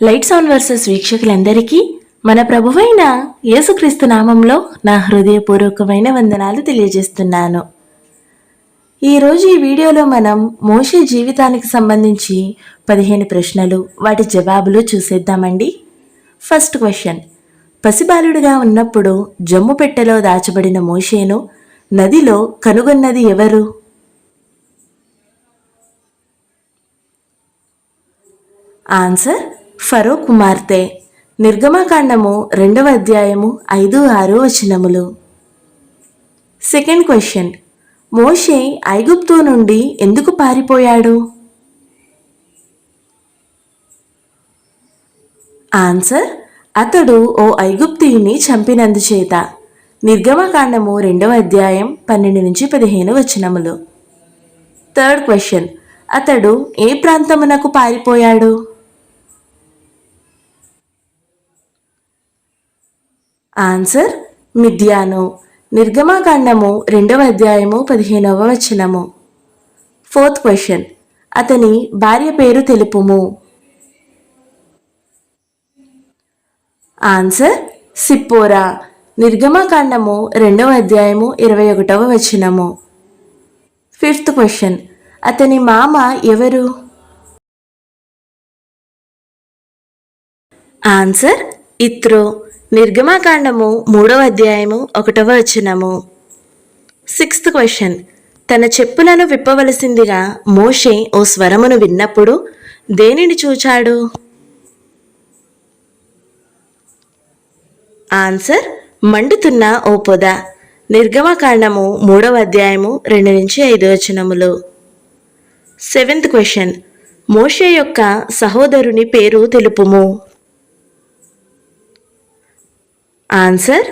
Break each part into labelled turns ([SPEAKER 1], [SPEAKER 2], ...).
[SPEAKER 1] Lights on versus వీక్షకులందరికీ మన ప్రభువైన యేసుక్రీస్తు నామంలో నా హృదయపూర్వకమైన వందనాలు తెలియజేస్తున్నాను. ఈరోజు ఈ వీడియోలో మనం మోషే జీవితానికి సంబంధించి పదిహేను ప్రశ్నలు వాటి జవాబులు చూసేద్దామండి. First question. పసిబాలుడిగా ఉన్నప్పుడు జమ్ము పెట్టెలో దాచబడిన మోషేను నదిలో కనుగొన్నది ఎవరు? ఆన్సర్ ఫరో కుమార్తె. నిర్గమకాండము రెండవ అధ్యాయము ఐదు ఆరు వచనములు. Second question. మోషే ఐగుప్తు నుండి ఎందుకు పారిపోయాడు? ఆన్సర్. అతడు ఓ ఐగుప్తిని చంపినందుచేత. నిర్గమకాండము రెండవ అధ్యాయం పన్నెండు నుంచి పదిహేను వచనములు. Third question. అతడు ఏ ప్రాంతమునకు పారిపోయాడు? ఆన్సర్ మిథ్యాను. నిర్గమాకాండము రెండవ అధ్యాయము పదిహేనవ వచనము. Fourth question. అతని భార్య పేరు తెలుపుము. Answer Zipporah. నిర్గమాకాండము రెండవ అధ్యాయము ఇరవై ఒకటవ వచనము. Fifth question. అతని మామ ఎవరు? ఆన్సర్ ఇత్రో. నిర్గమాకాండము మూడవ అధ్యాయము ఒకటవ వచనము. సిక్స్త్ క్వశ్చన్ తన చెప్పులను విప్పవలసిందిగా మోషే ఓ స్వరమును విన్నప్పుడు దేనిని చూచాడు? ఆన్సర్ మండుతున్న ఓ పొద. నిర్గమకాండము మూడవ అధ్యాయము రెండు నుంచి ఐదు వచనములు. సెవెంత్ క్వశ్చన్ మోషే యొక్క సహోదరుని పేరు తెలుపుము. ఆన్సర్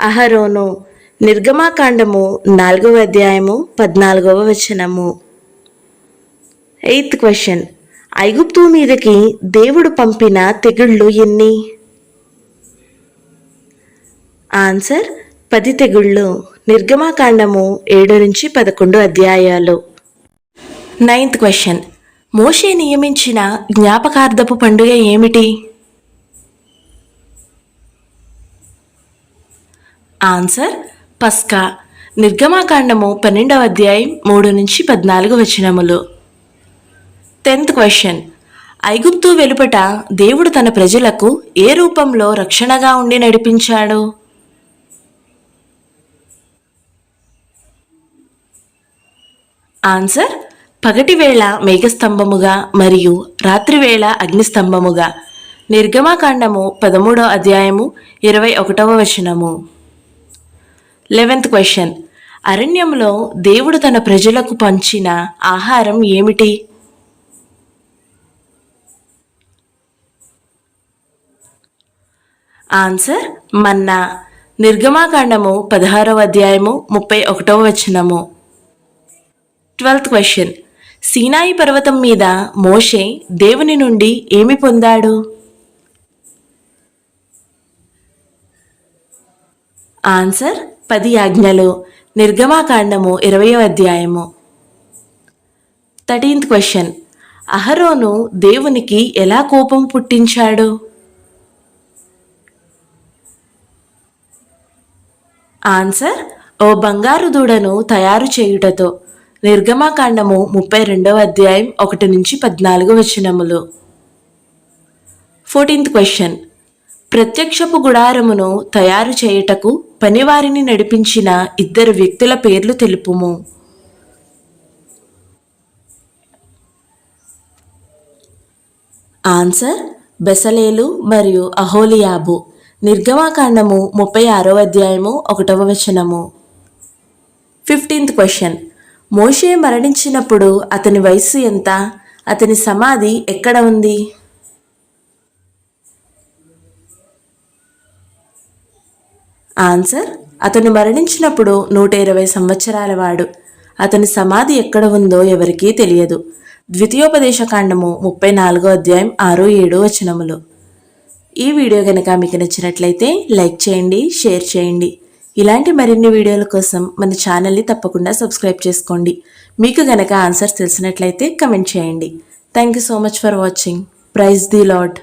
[SPEAKER 1] అహరోను. నిర్గమాకాండము నాలుగవ అధ్యాయము పద్నాలుగవ వచనము. Eighth question. ఐగుప్తు మీదకి దేవుడు పంపిన తెగుళ్ళు ఎన్ని? ఆన్సర్ పది తెగుళ్ళు. నిర్గమాకాండము ఏడు నుంచి పదకొండు అధ్యాయాలు. Ninth question. మోషే నియమించిన జ్ఞాపకార్థపు పండుగ ఏమిటి? ఆన్సర్ పస్కా. నిర్గమాకాండము పన్నెండవ అధ్యాయం మూడు నుంచి పద్నాలుగు వచనములు. Tenth question. ఐగుప్తు వెలుపట దేవుడు తన ప్రజలకు ఏ రూపంలో రక్షణగా ఉండి నడిపించాడు? ఆన్సర్ పగటివేళ మేఘస్తంభముగా మరియు రాత్రివేళ అగ్నిస్తంభముగా. నిర్గమాకాండము పదమూడవ అధ్యాయము ఇరవై ఒకటవ వచనము. Eleventh question. అరణ్యంలో దేవుడు తన ప్రజలకు పంచిన ఆహారం ఏమిటి? Answer manna. నిర్గమాకాండము పదహారవ అధ్యాయము ముప్పై ఒకటవ వచనము. Twelfth question. సీనాయి పర్వతం మీద మోషే దేవుని నుండి ఏమి పొందాడు? ఆన్సర్ పది ఆజ్ఞలు. నిర్గమాకాండము ఇరవయో అధ్యాయము. Thirteenth question. అహరోను దేవునికి ఎలా కోపం పుట్టించాడు? ఆన్సర్ ఓ బంగారు దూడను తయారు చేయుటతో. నిర్గమాకాండము ముప్పై రెండవ అధ్యాయం ఒకటి నుంచి పద్నాలుగు వచనములు. Fourteenth question. ప్రత్యక్షపు గుడారమును తయారు చేయుటకు పనివారిని నడిపించిన ఇద్దరు వ్యక్తుల పేర్లు తెలుపుము. ఆన్సర్ బెసలేలు మరియు అహోలియాబు. నిర్గమాకాండము ముప్పై ఆరో అధ్యాయము ఒకటవ వచనము. Fifteenth question. మోషే మరణించినప్పుడు అతని వయస్సు ఎంత? అతని సమాధి ఎక్కడ ఉంది? ఆన్సర్ అతను మరణించినప్పుడు నూట ఇరవై సంవత్సరాల వాడు. అతని సమాధి ఎక్కడ ఉందో ఎవరికీ తెలియదు. ద్వితీయోపదేశ కాండము ముప్పై నాలుగో అధ్యాయం ఆరు ఏడు వచనములు. ఈ వీడియో కనుక మీకు నచ్చినట్లయితే లైక్ చేయండి షేర్ చేయండి. ఇలాంటి మరిన్ని వీడియోల కోసం మన ఛానల్ని తప్పకుండా సబ్స్క్రైబ్ చేసుకోండి. మీకు గనక ఆన్సర్స్ తెలిసినట్లయితే కమెంట్ చేయండి. Thank you so much for watching praise the lord